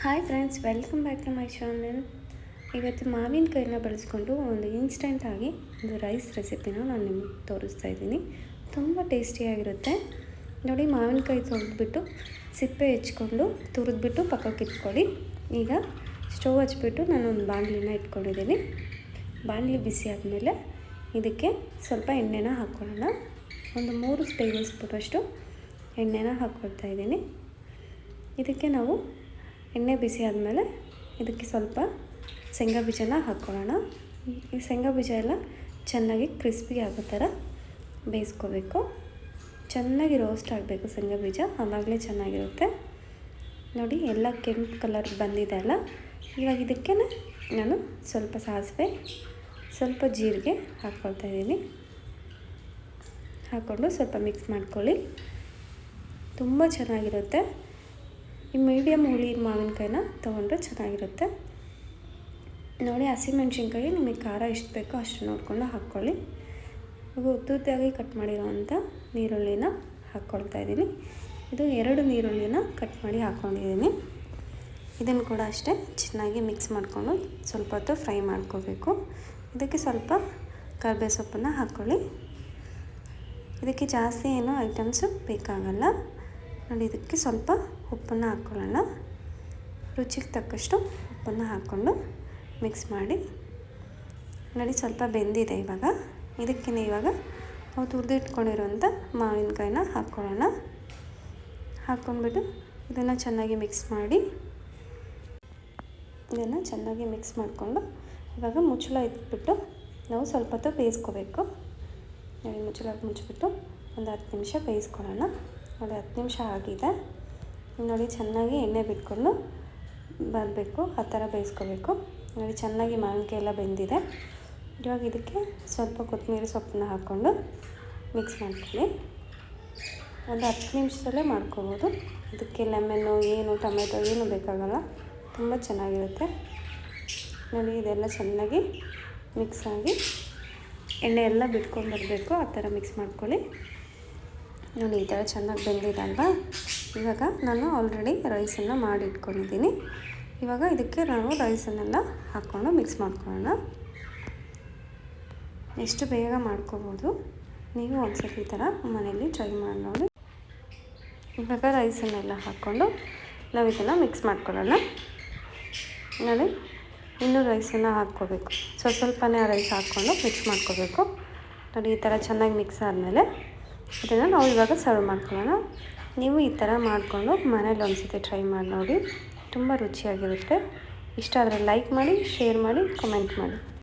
Hi friends welcome back to my channel ಇವತ್ತು ಮಾವಿನಕಾಯಿನ ಬಳಸ್ಕೊಂಡು ಒಂದು ಇನ್ಸ್ಟೆಂಟಾಗಿ ಒಂದು ರೈಸ್ ರೆಸಿಪಿನ ನಾನು ನಿಮಗೆ ತೋರಿಸ್ತಾ ಇದ್ದೀನಿ. ತುಂಬ ಟೇಸ್ಟಿಯಾಗಿರುತ್ತೆ ನೋಡಿ ಮಾವಿನಕಾಯಿ ತೊಳೆದ್ಬಿಟ್ಟು ಸಿಪ್ಪೆ ಹೆಚ್ಕೊಂಡು ತುರಿದ್ಬಿಟ್ಟು ಪಕ್ಕಕ್ಕೆ ಇಟ್ಕೊಳ್ಳಿ. ಈಗ ಸ್ಟವ್ ಹಚ್ಬಿಟ್ಟು ನಾನು ಒಂದು ಬಾಣಲಿನ ಇಟ್ಕೊಂಡಿದ್ದೀನಿ. ಬಾಣಲಿ ಬಿಸಿ ಆದಮೇಲೆ ಇದಕ್ಕೆ ಸ್ವಲ್ಪ ಎಣ್ಣೆನ ಹಾಕ್ಕೊಳ್ಳೋಣ ಒಂದು ಮೂರು ಟೇಬಲ್ ಸ್ಪೂನಷ್ಟು ಎಣ್ಣೆನ ಹಾಕ್ಕೊಳ್ತಾ ಇದ್ದೀನಿ. ಇದಕ್ಕೆ ನಾವು ಎಣ್ಣೆ ಬಿಸಿ ಆದಮೇಲೆ ಇದಕ್ಕೆ ಸ್ವಲ್ಪ ಶೇಂಗಾ ಬೀಜನ ಹಾಕ್ಕೊಳ್ಳೋಣ. ಈ ಶೇಂಗಾ ಬೀಜ ಎಲ್ಲ ಚೆನ್ನಾಗಿ ಕ್ರಿಸ್ಪಿ ಆಗೋ ಥರ ಬೇಯಿಸ್ಕೋಬೇಕು. ಚೆನ್ನಾಗಿ ರೋಸ್ಟ್ ಆಗಬೇಕು ಶೇಂಗಾ ಬೀಜ, ಆವಾಗಲೇ ಚೆನ್ನಾಗಿರುತ್ತೆ. ನೋಡಿ, ಎಲ್ಲ ಕೆಂಪು ಕಲರ್ ಬಂದಿದೆ ಅಲ್ಲ? ಇವಾಗ ಇದಕ್ಕೆ ನಾನು ಸ್ವಲ್ಪ ಸಾಸಿವೆ, ಸ್ವಲ್ಪ ಜೀರಿಗೆ ಹಾಕ್ಕೊಳ್ತಾ ಇದ್ದೀನಿ. ಹಾಕ್ಕೊಂಡು ಸ್ವಲ್ಪ ಮಿಕ್ಸ್ ಮಾಡ್ಕೊಳ್ಳಿ. ತುಂಬ ಚೆನ್ನಾಗಿರುತ್ತೆ. ಈ ಮೀಡಿಯಮ್ ಹುಳಿ ಮಾವಿನಕಾಯಿನ ತೊಗೊಂಡ್ರೆ ಚೆನ್ನಾಗಿರುತ್ತೆ. ನೋಡಿ ಹಸಿಮೆಣ್ಸಿನ್ಕಾಯಿ ನಿಮಗೆ ಖಾರ ಎಷ್ಟು ಬೇಕೋ ಅಷ್ಟು ನೋಡಿಕೊಂಡು ಹಾಕ್ಕೊಳ್ಳಿ. ಉದ್ದುದ್ದಾಗಿ ಕಟ್ ಮಾಡಿರೋವಂಥ ನೀರುಳ್ಳಿನ ಹಾಕ್ಕೊಳ್ತಾ ಇದ್ದೀನಿ. ಇದು ಎರಡು ನೀರುಳ್ಳಿನ ಕಟ್ ಮಾಡಿ ಹಾಕ್ಕೊಂಡಿದ್ದೀನಿ. ಇದನ್ನು ಕೂಡ ಅಷ್ಟೇ ಚೆನ್ನಾಗಿ ಮಿಕ್ಸ್ ಮಾಡಿಕೊಂಡು ಸ್ವಲ್ಪ ಹೊತ್ತು ಫ್ರೈ ಮಾಡ್ಕೋಬೇಕು. ಇದಕ್ಕೆ ಸ್ವಲ್ಪ ಕರ್ಬೇ ಸೊಪ್ಪನ್ನು ಹಾಕ್ಕೊಳ್ಳಿ. ಇದಕ್ಕೆ ಜಾಸ್ತಿ ಏನು ಐಟಮ್ಸು ಬೇಕಾಗಲ್ಲ. ನೋಡಿ ಇದಕ್ಕೆ ಸ್ವಲ್ಪ ಉಪ್ಪನ್ನು ಹಾಕ್ಕೊಳ್ಳೋಣ ರುಚಿಗೆ ತಕ್ಕಷ್ಟು ಉಪ್ಪನ್ನು ಹಾಕ್ಕೊಂಡು ಮಿಕ್ಸ್ ಮಾಡಿ. ನೋಡಿ ಸ್ವಲ್ಪ ಬೆಂದಿದೆ ಇವಾಗ. ಇದಕ್ಕೆ ಇವಾಗ ನಾವು ತುರಿದಿಟ್ಕೊಂಡಿರುವಂಥ ಮಾವಿನಕಾಯಿನ ಹಾಕ್ಕೊಳ್ಳೋಣ. ಹಾಕ್ಕೊಂಡ್ಬಿಟ್ಟು ಇದನ್ನು ಚೆನ್ನಾಗಿ ಮಿಕ್ಸ್ ಮಾಡಿ. ಇದನ್ನು ಚೆನ್ನಾಗಿ ಮಿಕ್ಸ್ ಮಾಡಿಕೊಂಡು ಇವಾಗ ಮುಚ್ಚಳ ಇಟ್ಬಿಟ್ಟು ನಾವು ಸ್ವಲ್ಪ ಹೊತ್ತು ಬೇಯಿಸ್ಕೋಬೇಕು. ನೋಡಿ ಮುಚ್ಚಳ ಮುಚ್ಚಿಬಿಟ್ಟು ಒಂದು ಹತ್ತು ನಿಮಿಷ ಬೇಯಿಸ್ಕೊಳ್ಳೋಣ. ನೋಡಿ ಹತ್ತು ನಿಮಿಷ ಆಗಿದೆ. ನೋಡಿ, ಚೆನ್ನಾಗಿ ಎಣ್ಣೆ ಬಿಟ್ಕೊಂಡು ಬರಬೇಕು, ಆ ಥರ ಬೇಯಿಸ್ಕೋಬೇಕು. ನೋಡಿ, ಚೆನ್ನಾಗಿ ಮಾವಿನಕಾಯಿ ಎಲ್ಲ ಬೆಂದಿದೆ. ಇವಾಗ ಇದಕ್ಕೆ ಸ್ವಲ್ಪ ಕೊತ್ತಂಬರಿ ಸೊಪ್ಪನ್ನ ಹಾಕ್ಕೊಂಡು ಮಿಕ್ಸ್ ಮಾಡ್ಕೊಳ್ಳಿ. ಒಂದು ಹತ್ತು ನಿಮಿಷದಲ್ಲೇ ಮಾಡ್ಕೋಬೋದು. ಇದಕ್ಕೆ ಲೆಮನ್ನು ಏನು ಟೊಮೆಟೊ ಏನು ಬೇಕಾಗಲ್ಲ. ತುಂಬ ಚೆನ್ನಾಗಿರುತ್ತೆ. ನೋಡಿ, ಇದೆಲ್ಲ ಚೆನ್ನಾಗಿ ಮಿಕ್ಸ್ ಆಗಿ ಎಣ್ಣೆ ಎಲ್ಲ ಬಿಟ್ಕೊಂಡು ಬರಬೇಕು. ಆ ಥರ ಮಿಕ್ಸ್ ಮಾಡ್ಕೊಳ್ಳಿ. ನೋಡಿ, ಈ ಥರ ಚೆನ್ನಾಗಿ ಬೆಂದಿದೆ ಅಲ್ವಾ? ಇವಾಗ ನಾನು ಆಲ್ರೆಡಿ ರೈಸನ್ನು ಮಾಡಿ ಇಟ್ಕೊಂಡಿದ್ದೀನಿ ಇವಾಗ ಇದಕ್ಕೆ ನಾವು ರೈಸನ್ನೆಲ್ಲ ಹಾಕ್ಕೊಂಡು ಮಿಕ್ಸ್ ಮಾಡ್ಕೊಳ್ಳೋಣ. ಎಷ್ಟು ಬೇಗ ಮಾಡ್ಕೋಬೋದು? ನೀವು ಒಂದ್ಸತಿ ಈ ಥರ ಮನೆಯಲ್ಲಿ ಟ್ರೈ ಮಾಡಿ ನೋಡಿ. ಇವಾಗ ರೈಸನ್ನೆಲ್ಲ ಹಾಕ್ಕೊಂಡು ನಾವು ಇದನ್ನು ಮಿಕ್ಸ್ ಮಾಡ್ಕೊಳ್ಳೋಣ. ನೋಡಿ, ಇನ್ನೂ ರೈಸನ್ನು ಹಾಕ್ಕೋಬೇಕು. ಸ್ವಲ್ಪ ಸ್ವಲ್ಪನೇ ರೈಸ್ ಹಾಕ್ಕೊಂಡು ಮಿಕ್ಸ್ ಮಾಡ್ಕೋಬೇಕು. ನೋಡಿ, ಈ ಥರ ಚೆನ್ನಾಗಿ ಮಿಕ್ಸ್ ಆದಮೇಲೆ ಇದನ್ನು ನಾವು ಇವಾಗ ಸರ್ವ್ ಮಾಡ್ಕೊಳ್ಳೋಣ. ನೀವು ಈ ಥರ ಮಾಡಿಕೊಂಡು ಮನೇಲಿ ಒಂದ್ಸತಿ ಟ್ರೈ ಮಾಡಿ ನೋಡಿ. ತುಂಬ ರುಚಿಯಾಗಿರುತ್ತೆ. ಇಷ್ಟ ಆದರೆ ಲೈಕ್ ಮಾಡಿ ಶೇರ್ ಮಾಡಿ ಕಮೆಂಟ್ ಮಾಡಿ.